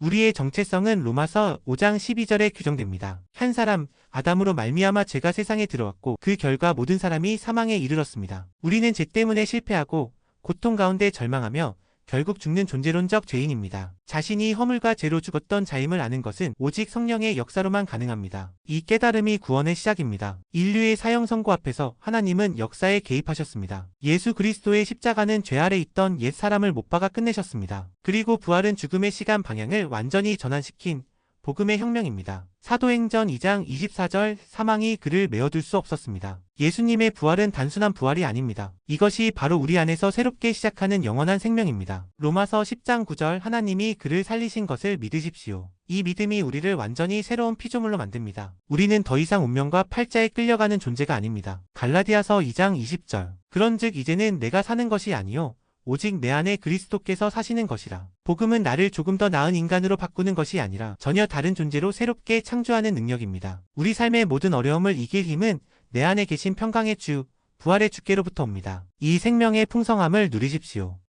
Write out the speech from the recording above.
우리의 정체성은 로마서 5장 12절에 규정됩니다. 한 사람 아담으로 말미암아 죄가 세상에 들어왔고 그 결과 모든 사람이 사망에 이르렀습니다. 우리는 죄 때문에 실패하고 고통 가운데 절망하며 결국 죽는 존재론적 죄인입니다. 자신이 허물과 죄로 죽었던 자임을 아는 것은 오직 성령의 역사로만 가능합니다. 이 깨달음이 구원의 시작입니다. 인류의 사형 선고 앞에서 하나님은 역사에 개입하셨습니다. 예수 그리스도의 십자가는 죄 아래 있던 옛 사람을 못 박아 끝내셨습니다. 그리고 부활은 죽음의 시간 방향을 완전히 전환시킨 복음의 혁명입니다. 사도행전 2장 24절 사망이 그를 메어둘 수 없었습니다. 예수님의 부활은 단순한 부활이 아닙니다. 이것이 바로 우리 안에서 새롭게 시작하는 영원한 생명입니다. 로마서 10장 9절 하나님이 그를 살리신 것을 믿으십시오. 이 믿음이 우리를 완전히 새로운 피조물로 만듭니다. 우리는 더 이상 운명과 팔자에 끌려가는 존재가 아닙니다. 갈라디아서 2장 20절 그런즉 이제는 내가 사는 것이 아니요 오직 내 안에 그리스도께서 사시는 것이라. 복음은 나를 조금 더 나은 인간으로 바꾸는 것이 아니라 전혀 다른 존재로 새롭게 창조하는 능력입니다. 우리 삶의 모든 어려움을 이길 힘은 내 안에 계신 평강의 주, 부활의 주께로부터 옵니다. 이 생명의 풍성함을 누리십시오.